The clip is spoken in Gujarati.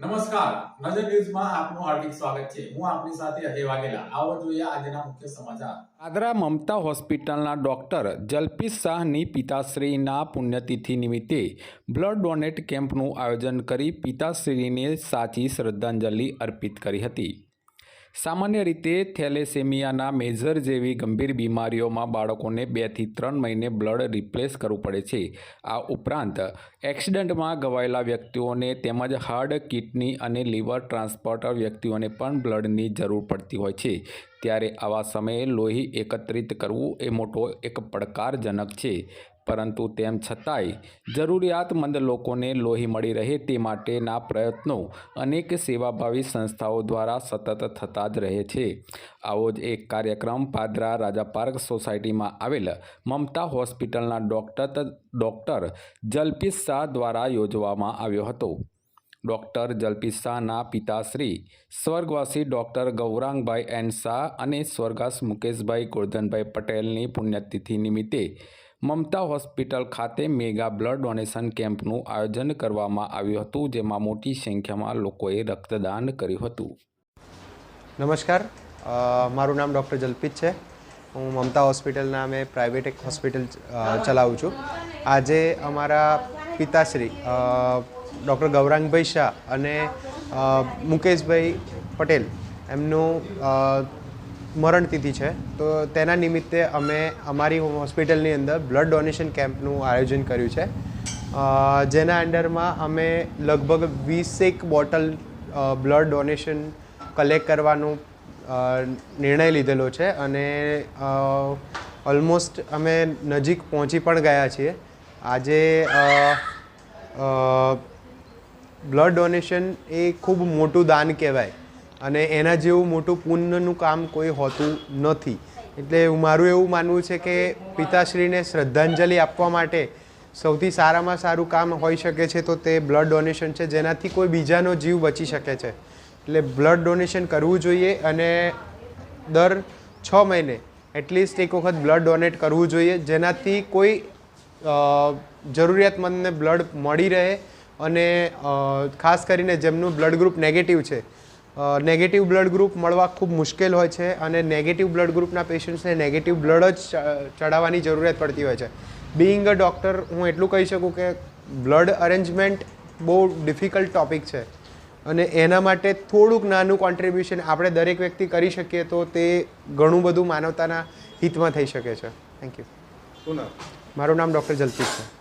નમસ્કાર. નજર ન્યૂઝમાં આપનું હાર્દિક સ્વાગત છે. હું આપની સાથે અજય વાઘેલા. આવો જોઈએ આજના મુખ્ય સમાચાર. આદરા મમતા હોસ્પિટલના ડોક્ટર જલ્પીશ શાહની પિતાશ્રીના પુણ્યતિથિ નિમિત્તે બ્લડ ડોનેટ કેમ્પનું આયોજન કરી પિતાશ્રીને સાચી શ્રદ્ધાંજલિ અર્પિત કરી હતી. સામાન્ય રીતે થેલેસેમિયાના મેજર જેવી ગંભીર બીમારીઓમાં બાળકોને બેથી ત્રણ મહિને બ્લડ રિપ્લેસ કરવું પડે છે. આ ઉપરાંત એક્સિડન્ટમાં ઘવાયેલા વ્યક્તિઓને તેમજ હાર્ડ કિડની અને લીવર ટ્રાન્સપોર્ટર વ્યક્તિઓને પણ બ્લડની જરૂર પડતી હોય છે. ત્યારે આવા સમયે લોહી એકત્રિત કરવું એ મોટો એક પડકારજનક છે. પરંતુ તેમ છતાંય જરૂરિયાતમંદ લોકોને લોહી મળી રહે તે માટેના પ્રયત્નો અનેક સેવાભાવી સંસ્થાઓ દ્વારા સતત થતા જ રહે છે. આવો જ એક કાર્યક્રમ પાદરા રાજા પાર્ક સોસાયટીમાં આવેલ મમતા હોસ્પિટલના ડૉક્ટર ડૉક્ટર જલ્પીશ શાહ દ્વારા યોજવામાં આવ્યો હતો. ડૉક્ટર જલ્પીશ શાહના પિતાશ્રી સ્વર્ગવાસી ડૉક્ટર ગૌરાંગભાઈ એન શાહ અને સ્વર્ગાસ મુકેશભાઈ ગોરધનભાઈ પટેલની પુણ્યતિથિ નિમિત્તે મમતા હોસ્પિટલ ખાતે મેગા બ્લડ ડોનેશન કેમ્પનું આયોજન કરવામાં આવ્યું હતું, જેમાં મોટી સંખ્યામાં લોકોએ રક્તદાન કર્યું હતું. નમસ્કાર. મારું નામ ડૉક્ટર જલ્પિત છે. હું મમતા હોસ્પિટલ નામે પ્રાઇવેટ એક હોસ્પિટલ ચલાવું છું. આજે અમારા પિતાશ્રી ડૉક્ટર ગૌરાંગભાઈ શાહ અને મુકેશભાઈ પટેલ એમનું મરણતિથિ છે. તો તેના નિમિત્તે અમે અમારી હોસ્પિટલની અંદર બ્લડ ડોનેશન કેમ્પનું આયોજન કર્યું છે. જેના અંડરમાં અમે લગભગ વીસેક બોટલ બ્લડ ડોનેશન કલેક્ટ કરવાનું નિર્ણય લીધેલો છે અને ઓલમોસ્ટ અમે નજીક પહોંચી પણ ગયા છીએ. આજે બ્લડ ડોનેશન એ ખૂબ મોટું દાન કહેવાય. અને એના જેવું મોટું પુણ્યનું કામ કોઈ હોતું નથી. એટલે મારું એવું માનવું છે કે પિતાશ્રીને શ્રદ્ધાંજલિ આપવા માટે સૌથી સારામાં સારું કામ હોઈ શકે છે તો તે બ્લડ ડોનેશન છે, જેનાથી કોઈ બીજાનો જીવ બચી શકે છે. એટલે બ્લડ ડોનેશન કરવું જોઈએ અને દર છ મહિને એટલીસ્ટ એક વખત બ્લડ ડોનેટ કરવું જોઈએ, જેનાથી કોઈ જરૂરિયાતમંદને બ્લડ મળી રહે અને ખાસ કરીને જેમનું બ્લડ ગ્રુપ નેગેટિવ છે નેગેટિવ બ્લડ ગ્રુપ મળવા ખૂબ મુશ્કેલ હોય છે અને નેગેટિવ બ્લડ ગ્રુપના પેશન્ટ્સને નેગેટિવ બ્લડ જ ચડાવવાની જરૂરિયાત પડતી હોય છે. બિઈંગ અ ડૉક્ટર હું એટલું કહી શકું કે બ્લડ અરેન્જમેન્ટ બહુ ડિફિકલ્ટ ટૉપિક છે. અને એના માટે થોડુંક નાનું કોન્ટ્રીબ્યુશન આપણે દરેક વ્યક્તિ કરી શકીએ તો તે ઘણું બધું માનવતાના હિતમાં થઈ શકે છે. થેન્ક યુ મારું નામ ડૉક્ટર જલ્પીશ છે.